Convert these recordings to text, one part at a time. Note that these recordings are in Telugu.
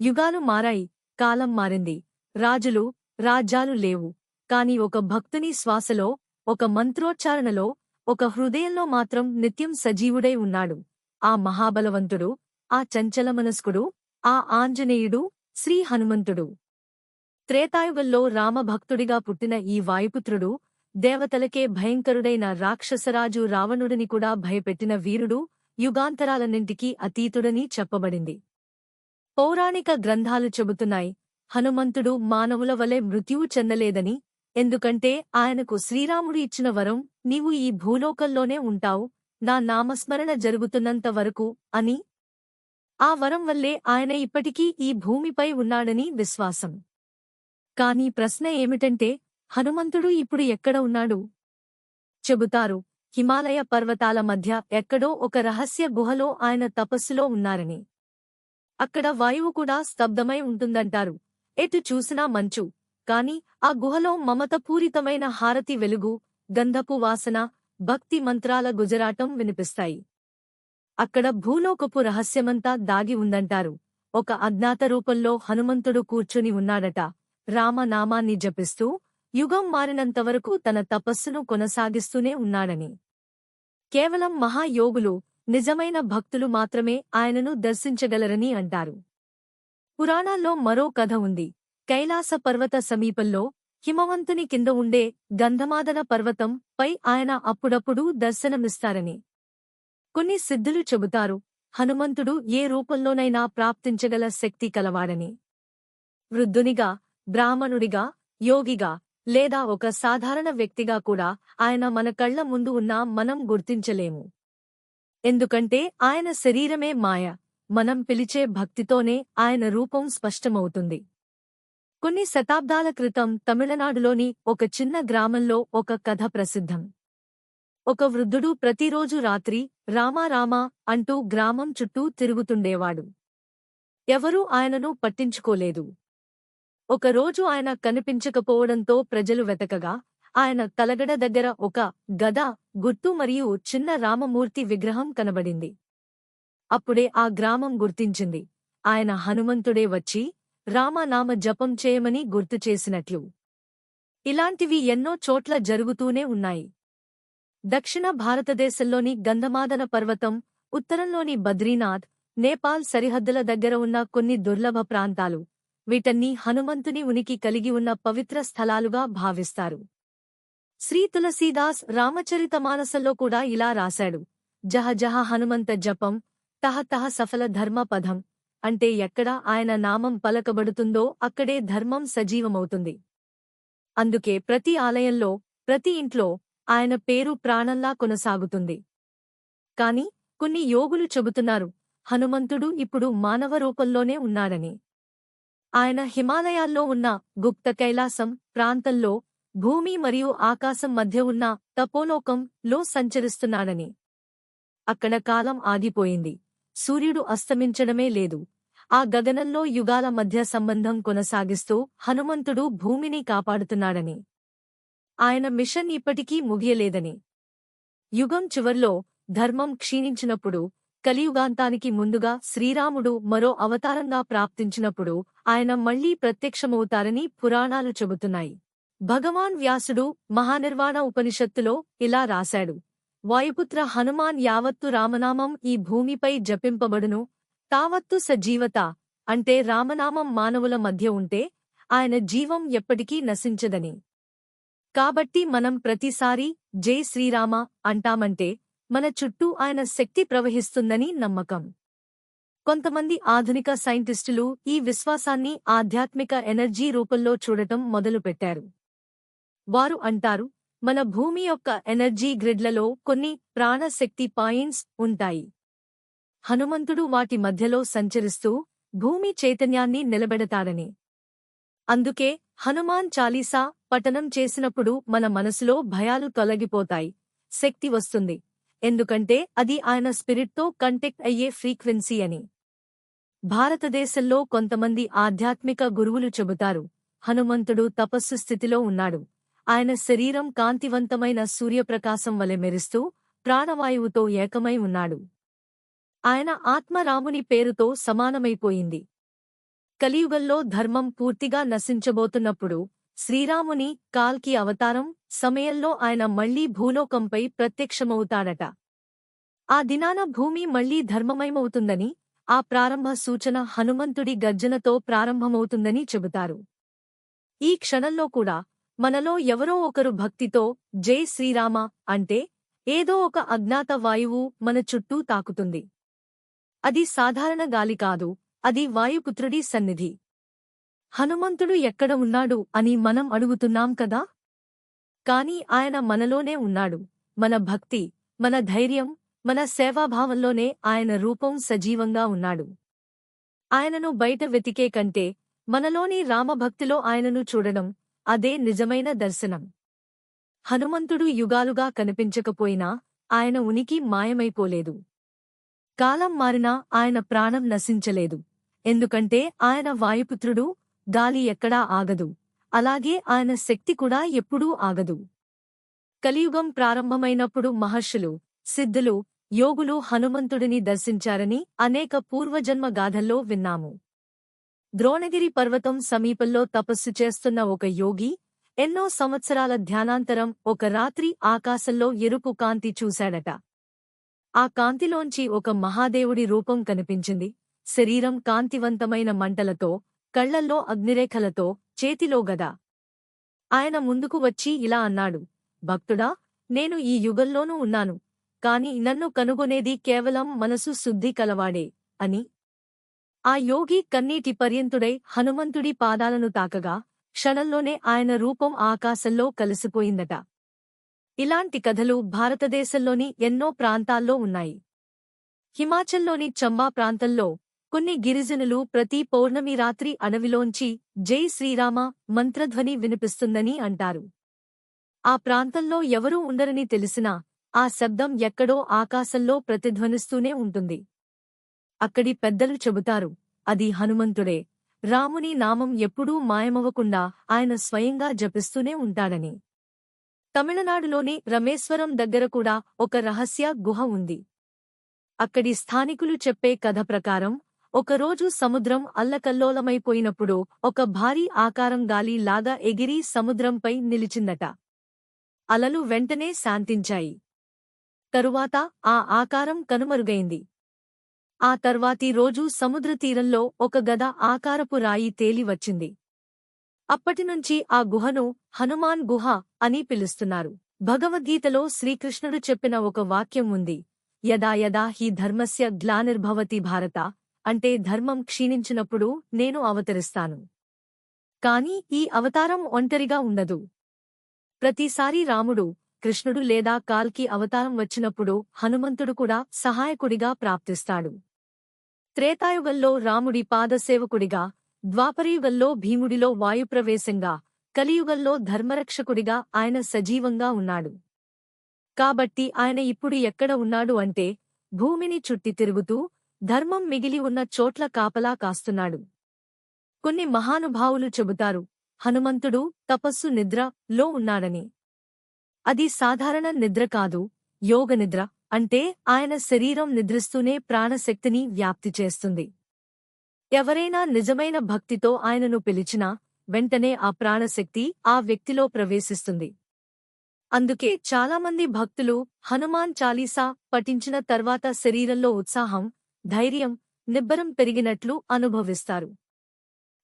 యుగాలు మారాయి కాలం మారింది. రాజులు రాజ్యాలు లేవు. కాని ఒక భక్తుని శ్వాసలో ఒక మంత్రోచ్చారణలో ఒక హృదయంలో మాత్రం నిత్యం సజీవుడై ఉన్నాడు. ఆ మహాబలవంతుడు ఆ చంచలమనస్కుడు ఆ ఆంజనేయుడు శ్రీ హనుమంతుడు. త్రేతాయుగంలో రామభక్తుడిగా పుట్టిన ఈ వాయుపుత్రుడు దేవతలకే భయంకరుడైన రాక్షసరాజు రావణుడిని కూడా భయపెట్టిన వీరుడు యుగాంతరాలన్నింటికీ అతీతుడని చెప్పబడింది. పౌరాణిక గ్రంథాలు చెబుతున్నాయి. హనుమంతుడు మానవుల వలె మృత్యువు చెందలేదని ఎందుకంటే ఆయనకు శ్రీరాముడు ఇచ్చిన వరం నీవు ఈ భూలోకంలోనే ఉంటావు నా నామస్మరణ జరుగుతున్నంత వరకు అని. ఆ వరం వల్లే ఆయన ఇప్పటికీ ఈ భూమిపై ఉన్నాడని విశ్వాసం. కాని ప్రశ్న ఏమిటంటే హనుమంతుడు ఇప్పుడు ఎక్కడ ఉన్నాడు? చెబుతారు హిమాలయ పర్వతాల మధ్య ఎక్కడో ఒక రహస్య గుహలో ఆయన తపస్సులో ఉన్నారని. అక్కడ వాయువు కూడా స్తబ్దమై ఉంటుందంటారు. ఎటు చూసినా మంచు. కాని ఆ గుహలో మమతపూరితమైన హారతి వెలుగు గంధపు వాసన భక్తి మంత్రాల గుజరాటం వినిపిస్తాయి. అక్కడ భూలోకపు రహస్యమంతా దాగి ఉందంటారు. ఒక అజ్ఞాత రూపంలో హనుమంతుడు కూర్చుని ఉన్నాడట. రామనామాన్ని జపిస్తూ యుగం మారినంతవరకు తన తపస్సును కొనసాగిస్తూనే ఉన్నాడని. కేవలం మహాయోగులు నిజమైన భక్తులు మాత్రమే ఆయనను దర్శించగలరని అంటారు. పురాణాల్లో మరో కథ ఉంది. కైలాస పర్వత సమీపంలో హిమవంతుని కింద ఉండే గంధమాదన పర్వతం పై ఆయన అప్పుడప్పుడు దర్శనమిస్తారని కొన్ని సిద్ధులు చెబుతారు. హనుమంతుడు ఏ రూపంలోనైనా ప్రాప్తించగల శక్తి కలవాడని. వృద్ధునిగా బ్రాహ్మణుడిగా యోగిగా లేదా ఒక సాధారణ వ్యక్తిగా కూడా ఆయన మన కళ్ళ ముందు ఉన్నా మనం గుర్తించలేము. ఎందుకంటే ఆయన శరీరమే మాయ. మనం పిలిచే భక్తితోనే ఆయన రూపం స్పష్టమవుతుంది. కొన్ని శతాబ్దాల క్రితం తమిళనాడులోని ఒక చిన్న గ్రామంలో ఒక కథ ప్రసిద్ధం. ఒక వృద్ధుడు ప్రతిరోజు రాత్రి రామారామా అంటూ గ్రామం చుట్టూ తిరుగుతుండేవాడు. ఎవరూ ఆయనను పట్టించుకోలేదు. ఒకరోజు ఆయన కనిపించకపోవడంతో ప్రజలు వెతకగా ఆయన తలగడ దగ్గర ఒక గద గుర్తు మరియు చిన్న రామమూర్తి విగ్రహం కనబడింది. అప్పుడే ఆ గ్రామం గుర్తించింది. ఆయన హనుమంతుడే వచ్చి రామనామ జపం చేయమని గుర్తు చేసినట్లు. ఇలాంటివి ఎన్నో చోట్ల జరుగుతూనే ఉన్నాయి. దక్షిణ భారతదేశంలోని గంధమాదన పర్వతం ఉత్తరంలోని బద్రీనాథ్ నేపాల్ సరిహద్దుల దగ్గర ఉన్న కొన్ని దుర్లభ ప్రాంతాలు. వీటన్నీ హనుమంతుని ఉనికి కలిగి ఉన్న పవిత్ర స్థలాలుగా భావిస్తారు. శ్రీ తులసీదాస్ రామచరితమానసంలో కూడా ఇలా రాశాడు. జహ జహ హనుమంత జపం తహ తహ సఫల ధర్మ పదం అంటే ఎక్కడ ఆయన నామం పలకబడుతుందో అక్కడే ధర్మం సజీవమవుతుంది. అందుకే ప్రతి ఆలయంలో ప్రతి ఇంట్లో ఆయన పేరు ప్రాణంలా కొనసాగుతుంది. కాని కొన్ని యోగులు చెబుతున్నారు హనుమంతుడు ఇప్పుడు మానవ రూపంలోనే ఉన్నాడని. ఆయన హిమాలయాల్లో ఉన్న గుప్త కైలాసం ప్రాంతంలో భూమి మరియు ఆకాశం మధ్య ఉన్న తపోలోకం లో సంచరిస్తున్నాడని. అక్కడ కాలం ఆగిపోయింది. సూర్యుడు అస్తమించడమే లేదు. ఆ గగనంలో యుగాల మధ్య సంబంధం కొనసాగిస్తూ హనుమంతుడు భూమిని కాపాడుతున్నాడని. ఆయన మిషన్ ఇప్పటికీ ముగియలేదని. యుగం చివర్లో ధర్మం క్షీణించినప్పుడు కలియుగాంతానికి ముందుగా శ్రీరాముడు మరో అవతారంగా ప్రాప్తించినప్పుడు ఆయన మళ్ళీ ప్రత్యక్షమవుతారని పురాణాలు చెబుతున్నాయి. భగవాన్ వ్యాసుడు మహానిర్వాణ ఉపనిషత్తులో ఇలా రాశాడు. వాయుపుత్ర హనుమాన్ యావత్తు రామనామం ఈ భూమిపై జపింపబడును. తావత్తు సజీవత అంటే రామనామం మానవుల మధ్య ఉంటే ఆయన జీవం ఎప్పటికీ నశించదని. కాబట్టి మనం ప్రతిసారీ జై శ్రీరామ అంటామంటే మన చుట్టూ ఆయన శక్తి ప్రవహిస్తుందని నమ్మకం. కొంతమంది ఆధునిక సైంటిస్టులు ఈ విశ్వాసాన్ని ఆధ్యాత్మిక ఎనర్జీ రూపంలో చూడటం మొదలుపెట్టారు. వారు అంటారు మన భూమి యొక్క ఎనర్జీ గ్రిడ్లలో కొన్ని ప్రాణశక్తి పాయింట్స్ ఉంటాయి. హనుమంతుడు వాటి మధ్యలో సంచరిస్తూ భూమి చైతన్యాన్ని నిలబెడతాడని. అందుకే హనుమాన్ చాలీసా పఠనం చేసినప్పుడు మన మనసులో భయాలు తొలగిపోతాయి శక్తి వస్తుంది. ఎందుకంటే అది ఆయన స్పిరిట్తో కంటెక్ట్ అయ్యే ఫ్రీక్వెన్సీ అని. భారతదేశంలో కొంతమంది ఆధ్యాత్మిక గురువులు చెబుతారు హనుమంతుడు తపస్సు స్థితిలో ఉన్నాడు. ఆయన శరీరం కాంతివంతమైన సూర్యప్రకాశం వలె మెరుస్తూ ప్రాణవాయువుతో ఏకమై ఉన్నాడు. ఆయన ఆత్మ రాముని పేరుతో సమానమైపోయింది. కలియుగంలో ధర్మం పూర్తిగా నశించబోతున్నప్పుడు శ్రీరాముని కాల్కి అవతారం సమయంలో ఆయన మళ్ళీ భూలోకంపై ప్రత్యక్షమవుతాడట. ఆ దినాన భూమి మళ్ళీ ధర్మమయమవుతుందని ఆ ప్రారంభ సూచన హనుమంతుడి గర్జనతో ప్రారంభమవుతుందని చెబుతారు. ఈ క్షణంలో కూడా మనలో ఎవరో ఒకరు భక్తితో జై శ్రీరామ అంటే ఏదో ఒక అజ్ఞాత వాయువు మన చుట్టూ తాకుతుంది. అది సాధారణ గాలి కాదు అది వాయుపుత్రుడి సన్నిధి. హనుమంతుడు ఎక్కడ ఉన్నాడు అని మనం అడుగుతున్నాం కదా? కాని ఆయన మనలోనే ఉన్నాడు మన భక్తి మన ధైర్యం మన సేవాభావంలోనే ఆయన రూపం సజీవంగా ఉన్నాడు. ఆయనను బయట వెతికే కంటే మనలోని రామభక్తిలో ఆయనను చూడడం అదే నిజమైన దర్శనం. హనుమంతుడు యుగాలుగా కనిపించకపోయినా ఆయన ఉనికి మాయమైపోలేదు. కాలం మారినా ఆయన ప్రాణం నశించలేదు. ఎందుకంటే ఆయన వాయుపుత్రుడు గాలి ఎక్కడా ఆగదు. అలాగే ఆయన శక్తి కూడా ఎప్పుడూ ఆగదు. కలియుగం ప్రారంభమైనప్పుడు మహర్షులు సిద్ధులు యోగులు హనుమంతుడిని దర్శించారని అనేక పూర్వజన్మ గాథల్లో విన్నాము. ద్రోణగిరి పర్వతం సమీపంలో తపస్సు చేస్తున్న ఒక యోగి ఎన్నో సంవత్సరాల ధ్యానాంతరం ఒక రాత్రి ఆకాశంలో ఎరుపు కాంతి చూశాడట. ఆ కాంతిలోంచి ఒక మహాదేవుడి రూపం కనిపించింది. శరీరం కాంతివంతమైన మంటలతో కళ్ళల్లో అగ్నిరేఖలతో చేతిలో గదా. ఆయన ముందుకు వచ్చి ఇలా అన్నాడు భక్తుడా నేను ఈ యుగంలోనూ ఉన్నాను. కాని నన్ను కనుగొనేది కేవలం మనసు శుద్ధి కలవాడే అని ఆ యోగి కన్నీటి పర్యంతుడై హనుమంతుడి పాదాలను తాకగా క్షణంలోనే ఆయన రూపం ఆకాశంలో కలిసిపోయిందట. ఇలాంటి కథలు భారతదేశంలోని ఎన్నో ప్రాంతాల్లో ఉన్నాయి. హిమాచల్లోని చంబా ప్రాంతంలో కొన్ని గిరిజనులు ప్రతి పౌర్ణమి రాత్రి అడవిలోంచి జై శ్రీరామ మంత్రధ్వని వినిపిస్తుందని అంటారు. ఆ ప్రాంతంలో ఎవరూ ఉండరని తెలిసినా ఆ శబ్దం ఎక్కడో ఆకాశంలో ప్రతిధ్వనిస్తూనే ఉంటుంది. అక్కడి పెద్దలు చెబుతారు అది హనుమంతుడే. రాముని నామం ఎప్పుడూ మాయమవ్వకుండా ఆయన స్వయంగా జపిస్తూనే ఉంటాడని. తమిళనాడులోని రమేశ్వరం దగ్గర కూడా ఒక రహస్య గుహ ఉంది. అక్కడి స్థానికులు చెప్పే కథ ప్రకారం ఒకరోజు సముద్రం అల్లకల్లోలమైపోయినప్పుడు ఒక భారీ ఆకారం గాలి లాగా ఎగిరి సముద్రంపై నిలిచిందట. అలలు వెంటనే శాంతించాయి. తరువాత ఆ ఆకారం కనుమరుగైంది. ఆ తర్వాతి రోజు సముద్రతీరంలో ఒక గద ఆకారపు రాయి తేలి వచ్చింది. అప్పటినుంచి ఆ గుహను హనుమాన్ గుహ అని పిలుస్తున్నారు. భగవద్గీతలో శ్రీకృష్ణుడు చెప్పిన ఒక వాక్యం ఉంది. యదా యదా హి ధర్మస్య గ్లానిర్భవతి భారత అంటే ధర్మం క్షీణించినప్పుడు నేను అవతరిస్తాను. కాని ఈ అవతారం ఒంటరిగా ఉండదు. ప్రతిసారి రాముడు కృష్ణుడు లేదా కాల్కి అవతారం వచ్చినప్పుడు హనుమంతుడు కూడా సహాయకుడిగా ప్రాప్తిస్తాడు. త్రేతాయుగంలో రాముడి పాదసేవకుడిగా ద్వాపరయుగంలో భీముడిలో వాయుప్రవేశంగా కలియుగంలో ధర్మరక్షకుడిగా ఆయన సజీవంగా ఉన్నాడు. కాబట్టి ఆయన ఇప్పుడు ఎక్కడ ఉన్నాడు అంటే భూమిని చుట్టి తిరుగుతూ ధర్మం మిగిలి ఉన్న చోట్ల కాపలా కాస్తున్నాడు. కొన్ని మహానుభావులు చెబుతారు హనుమంతుడు తపస్సు నిద్ర లో ఉన్నాడని. అది సాధారణ నిద్ర కాదు యోగనిద్ర అంటే ఆయన శరీరం నిద్రిస్తూనే ప్రాణశక్తిని వ్యాప్తి చేస్తుంది. ఎవరైనా నిజమైన భక్తితో ఆయనను పిలిచినా వెంటనే ఆ ప్రాణశక్తి ఆ వ్యక్తిలో ప్రవేశిస్తుంది. అందుకే చాలామంది భక్తులు హనుమాన్ చాలీసా పఠించిన తర్వాత శరీరంలో ఉత్సాహం ధైర్యం నిబ్బరం పెరిగినట్లు అనుభవిస్తారు.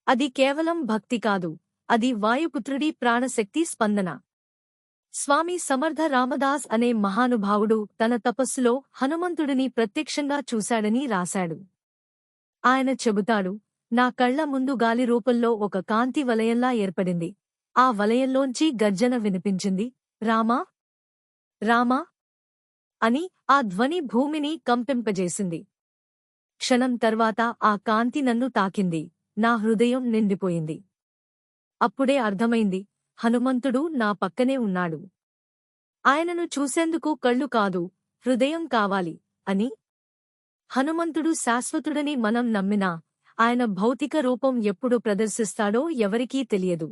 అది కేవలం భక్తి కాదు అది వాయుపుత్రుడి ప్రాణశక్తి స్పందన. స్వామి సమర్థ రామదాస్ అనే మహానుభావుడు తన తపస్సులో హనుమంతుడిని ప్రత్యక్షంగా చూశాడని రాశాడు. ఆయన చెబుతాడు నా కళ్ళ ముందు గాలి రూపంలో ఒక కాంతి వలయంలా ఏర్పడింది. ఆ వలయంలోంచి గర్జన వినిపించింది. రామా? రామా? అని ఆ ధ్వని భూమిని కంపింపజేసింది. క్షణం తర్వాత ఆ కాంతి నన్ను తాకింది. నా హృదయం నిండిపోయింది. అప్పుడే అర్థమైంది హనుమంతుడు నా పక్కనే ఉన్నాడు. ఆయనను చూసేందుకు కళ్ళు కాదు హృదయం కావాలి అని. హనుమంతుడు శాశ్వతుడని మనం నమ్మినా ఆయన భౌతిక రూపం ఎప్పుడు ప్రదర్శిస్తాడో ఎవరికీ తెలియదు.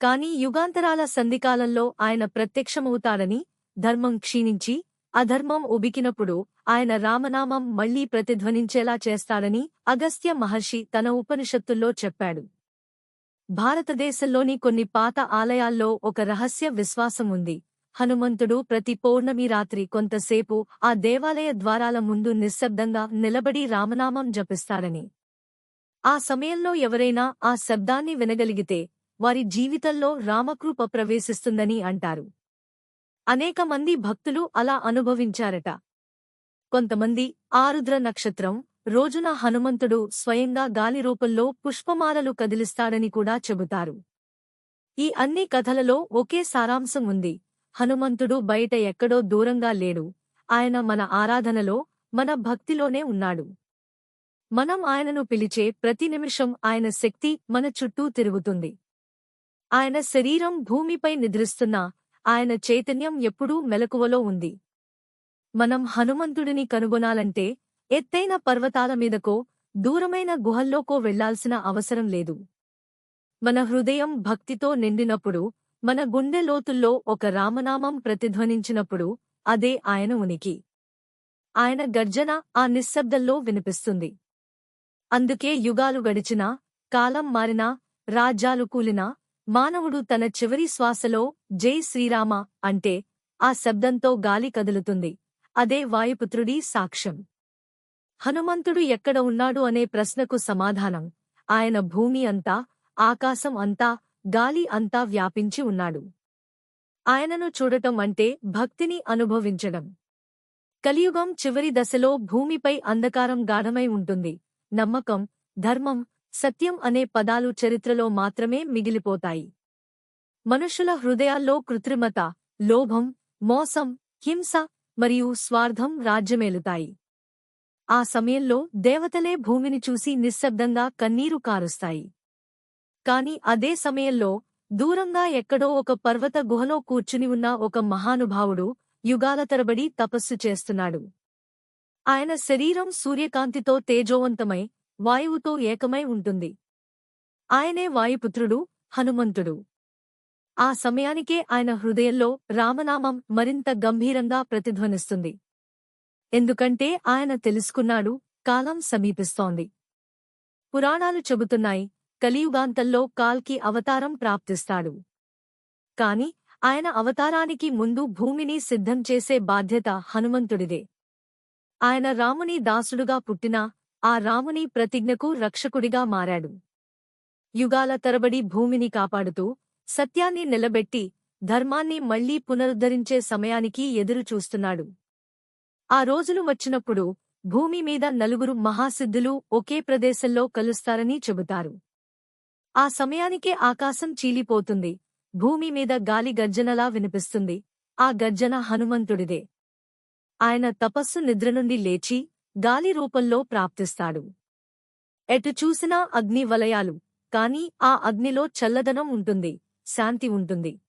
కాని యుగాంతరాల సంధికాలంలో ఆయన ప్రత్యక్షమవుతాడని ధర్మం క్షీణించి అధర్మం ఉబికినప్పుడు ఆయన రామనామం మళ్ళీ ప్రతిధ్వనించేలా చేస్తాడని అగస్త్య మహర్షి తన ఉపనిషత్తుల్లో చెప్పాడు. భారతదేశంలోని కొన్ని పాత ఆలయాల్లో ఒక రహస్య విశ్వాసం ఉంది. హనుమంతుడు ప్రతి పౌర్ణమి రాత్రి కొంతసేపు ఆ దేవాలయ ద్వారాల ముందు నిశ్శబ్దంగా నిలబడి రామనామం జపిస్తాడని. ఆ సమయంలో ఎవరైనా ఆ శబ్దాన్ని వినగలిగితే వారి జీవితంలో రామకృప ప్రవేశిస్తుందని అంటారు. అనేక మంది భక్తులు అలా అనుభవించారట. కొంతమంది ఆరుద్ర నక్షత్రం రోజున హనుమంతుడు స్వయంగా గాలి రూపంలో పుష్పమాలలు కదిలిస్తాడని కూడా చెబుతారు. ఈ అన్ని కథలలో ఒకే సారాంశం ఉంది. హనుమంతుడు బయట ఎక్కడో దూరంగా లేడు. ఆయన మన ఆరాధనలో మన భక్తిలోనే ఉన్నాడు. మనం ఆయనను పిలిచే ప్రతి నిమిషం ఆయన శక్తి మన చుట్టూ తిరుగుతుంది. ఆయన శరీరం భూమిపై నిద్రిస్తున్నా ఆయన చైతన్యం ఎప్పుడూ మెలకువలో ఉంది. మనం హనుమంతుడిని కనుగొనాలంటే ఎత్తైన పర్వతాల మీదకో దూరమైన గుహల్లోకో వెళ్ళాల్సిన అవసరం లేదు. మన హృదయం భక్తితో నిండినప్పుడు మన గుండె లోతుల్లో ఒక రామనామం ప్రతిధ్వనించినప్పుడు అదే ఆయన ఉనికి. ఆయన గర్జన ఆ నిశ్శబ్దంలో వినిపిస్తుంది. అందుకే యుగాలు గడిచినా కాలం మారినా రాజ్యాలు కూలినా మానవుడు తన చివరి శ్వాసలో జై శ్రీరామ అంటే ఆ శబ్దంతో గాలి కదులుతుంది. అదే వాయుపుత్రుడి సాక్ష్యం. హనుమంతుడు ఎక్కడ ఉన్నాడు అనే ప్రశ్నకు సమాధానం. ఆయన భూమి అంతా ఆకాశం అంతా గాలి అంతా వ్యాపించి ఉన్నాడు. ఆయనను చూడటం అంటే భక్తిని అనుభవించడం. కలియుగం చివరి దశలో భూమిపై అంధకారం గాఢమై ఉంటుంది. నమ్మకం ధర్మం సత్యం అనే పదాలు చరిత్రలో మాత్రమే మిగిలిపోతాయి. మనుషుల హృదయాల్లో కృత్రిమత లోభం మోసం హింస మరియు స్వార్థం రాజ్యమేలుతాయి. ఆ సమయంలో దేవతలే భూమిని చూసి నిశ్శబ్దంగా కన్నీరు కారుస్తాయి. కాని అదే సమయంలో దూరంగా ఎక్కడో ఒక పర్వత గుహలో కూర్చుని ఉన్న ఒక మహానుభావుడు యుగాల తరబడి తపస్సు చేస్తున్నాడు. ఆయన శరీరం సూర్యకాంతితో తేజోవంతమై వాయువుతో ఏకమై ఉంటుంది. ఆయనే వాయుపుత్రుడు హనుమంతుడు. ఆ సమయానికే ఆయన హృదయంలో రామనామం మరింత గంభీరంగా ప్రతిధ్వనిస్తుంది. ఎందుకంటే ఆయన తెలుసుకున్నాడు కాలం సమీపిస్తోంది. పురాణాలు చెబుతున్నాయి కలియుగాంతంలో కాల్కి అవతారం ప్రాప్తిస్తాడు. కాని ఆయన అవతారానికి ముందు భూమిని సిద్ధం చేసే బాధ్యత హనుమంతుడిదే. ఆయన రాముని దాసుడుగా పుట్టినా ఆ రాముని ప్రతిజ్ఞకు రక్షకుడిగా మారాడు. యుగాల తరబడి భూమిని కాపాడుతూ సత్యాన్ని నిలబెట్టి ధర్మాన్ని మళ్ళీ పునరుద్ధరించే సమయానికి ఎదురుచూస్తున్నాడు. ఆ రోజులు వచ్చినప్పుడు భూమి మీద నలుగురు మహాసిద్ధులు ఒకే ప్రదేశంలో కలుస్తారని చెబుతారు. ఆ సమయానికే ఆకాశం చీలిపోతుంది. భూమి మీద గాలి గర్జనలా వినిపిస్తుంది. ఆ గర్జన హనుమంతుడిదే. ఆయన తపస్సు నిద్ర నుండి లేచి గాలి రూపంలో ప్రాప్తిస్తాడు. ఎటు చూసినా అగ్ని వలయాలు కాని ఆ అగ్నిలో చల్లదనం ఉంటుంది శాంతి ఉంటుంది.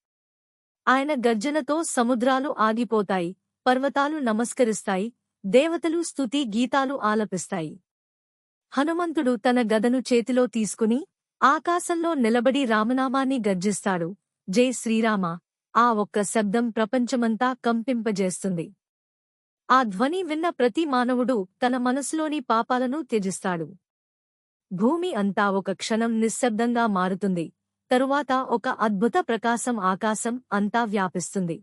ఆయన గర్జనతో సముద్రాలు ఆగిపోతాయి పర్వతాలు నమస్కరిస్తాయి దేవతలు స్తుతి గీతాలు ఆలపిస్తాయి. హనుమంతుడు తన గదను చేతిలో తీసుకుని ఆకాశంలో నిలబడి రామనామాన్ని గర్జిస్తాడు. జై శ్రీరామ! ఆ ఒక్క శబ్దం ప్రపంచమంతా కంపింపజేస్తుంది. ఆ ధ్వని విన్న ప్రతి మానవుడు తన మనసులోని పాపాలను త్యజిస్తాడు. భూమి అంతా ఒక క్షణం నిశ్శబ్దంగా మారుతుంది. తరువాత ఒక అద్భుత ప్రకాశం ఆకాశం అంతా వ్యాపిస్తుంది.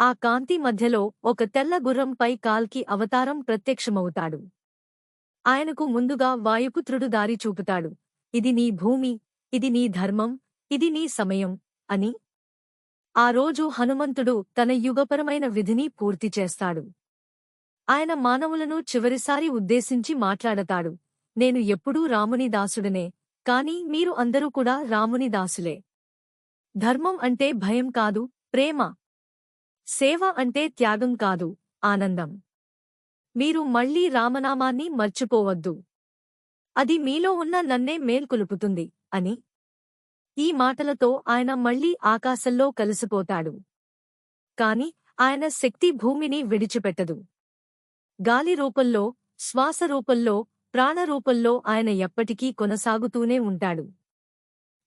ఆ కాంతి మధ్యలో ఒక తెల్ల గుర్రంపై కాల్కి అవతారం ప్రత్యక్షమవుతాడు. ఆయనకు ముందుగా వాయుపుత్రుడు దారి చూపుతాడు. ఇది నీ భూమి ఇది నీ ధర్మం ఇది నీ సమయం అని. ఆ రోజు హనుమంతుడు తన యుగపరమైన విధిని పూర్తి చేస్తాడు. ఆయన మానవులను చివరిసారి ఉద్దేశించి మాట్లాడతాడు. నేను ఎప్పుడూ రాముని దాసుడనే కాని మీరు అందరూ కూడా రాముని దాసులే. ధర్మం అంటే భయం కాదు ప్రేమ. సేవ అంటే త్యాగం కాదు ఆనందం. మీరు మళ్ళీ రామనామాన్ని మర్చిపోవద్దు. అది మీలో ఉన్న నన్నే మేల్కొలుపుతుంది అని. ఈ మాటలతో ఆయన మళ్ళీ ఆకాశంలో కలిసిపోతాడు. కాని ఆయన శక్తి భూమిని విడిచిపెట్టదు. గాలి రూపంలో శ్వాస రూపంలో ప్రాణరూపంలో ఆయన ఎప్పటికీ కొనసాగుతూనే ఉంటాడు.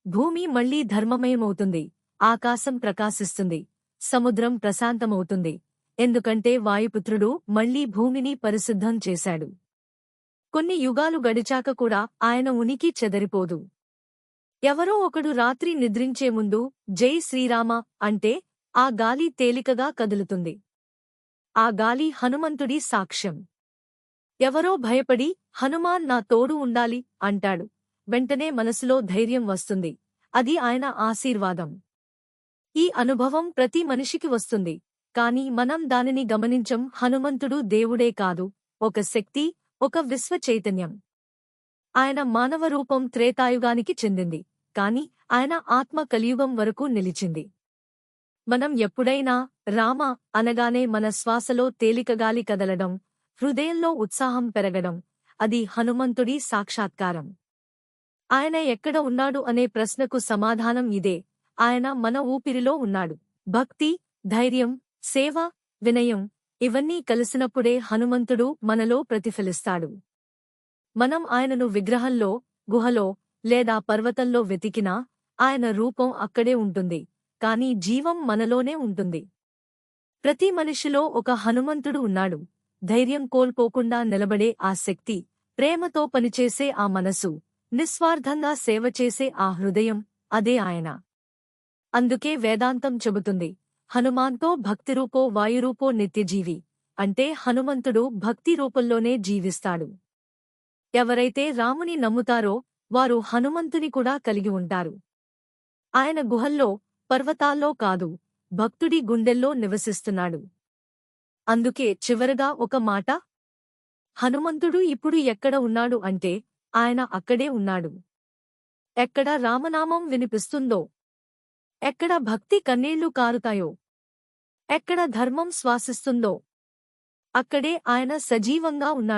భూమి మళ్ళీ ధర్మమయమవుతుంది ఆకాశం ప్రకాశిస్తుంది సముద్రం ప్రశాంతమవుతుంది. ఎందుకంటే వాయుపుత్రుడు మళ్ళీ భూమిని పరిశుద్ధం చేశాడు. కొన్ని యుగాలు గడిచాక కూడా ఆయన ఉనికి చెదరిపోదు. ఎవరో ఒకడు రాత్రి నిద్రించే ముందు జై శ్రీరామ అంటే ఆ గాలి తేలికగా కదులుతుంది. ఆ గాలి హనుమంతుడి సాక్ష్యం. ఎవరో భయపడి హనుమాన్ నా తోడు ఉండాలి అంటాడు. వెంటనే మనసులో ధైర్యం వస్తుంది. అది ఆయన ఆశీర్వాదం. ఈ అనుభవం ప్రతి మనిషికి వస్తుంది. కాని మనం దానిని గమనించం హనుమంతుడు దేవుడే కాదు ఒక శక్తి ఒక విశ్వ చైతన్యం. ఆయన మానవ రూపం త్రేతాయుగానికి చెందింది కాని ఆయన ఆత్మ కలియుగం వరకు నిలిచింది. మనం ఎప్పుడైనా రామ అనగానే మన శ్వాసలో తేలికగాలి కదలడం హృదయంలో ఉత్సాహం పెరగడం అది హనుమంతుడి సాక్షాత్కారం. ఆయన ఎక్కడ ఉన్నాడు అనే ప్రశ్నకు సమాధానం ఇదే ఆయన మన ఊపిరిలో ఉన్నాడు. భక్తి ధైర్యం సేవ వినయం ఇవన్నీ కలిసినప్పుడే హనుమంతుడు మనలో ప్రతిఫలిస్తాడు. మనం ఆయనను విగ్రహంలో గుహలో లేదా పర్వతంలో వెతికినా ఆయన రూపం అక్కడే ఉంటుంది. కాని జీవం మనలోనే ఉంటుంది. ప్రతి మనిషిలో ఒక హనుమంతుడు ఉన్నాడు. ధైర్యం కోల్పోకుండా నిలబడే ఆ శక్తి ప్రేమతో పనిచేసే ఆ మనసు నిస్వార్థంగా సేవ చేసే ఆ హృదయం అదే ఆయన. అందుకే వేదాంతం చెబుతుంది. హనుమాన్తో భక్తిరూపో వాయురూపో నిత్యజీవి అంటే హనుమంతుడు భక్తి రూపంలోనే జీవిస్తాడు. ఎవరైతే రాముని నమ్ముతారో వారు హనుమంతుని కూడా కలిగి ఉంటారు. ఆయన గుహల్లో పర్వతాల్లో కాదు భక్తుడి గుండెల్లో నివసిస్తున్నాడు. అందుకే చివరగా ఒక మాట హనుమంతుడు ఇప్పుడు ఎక్కడ ఉన్నాడు అంటే ఆయన అక్కడే ఉన్నాడు. ఎక్కడ రామనామం వినిపిస్తుందో ఎక్కడ భక్తి కన్నీళ్ళు కారుతాయో? ఎక్కడ ధర్మం శ్వాసిస్తుందో? అక్కడే ఆయన సజీవంగా ఉన్నాడు.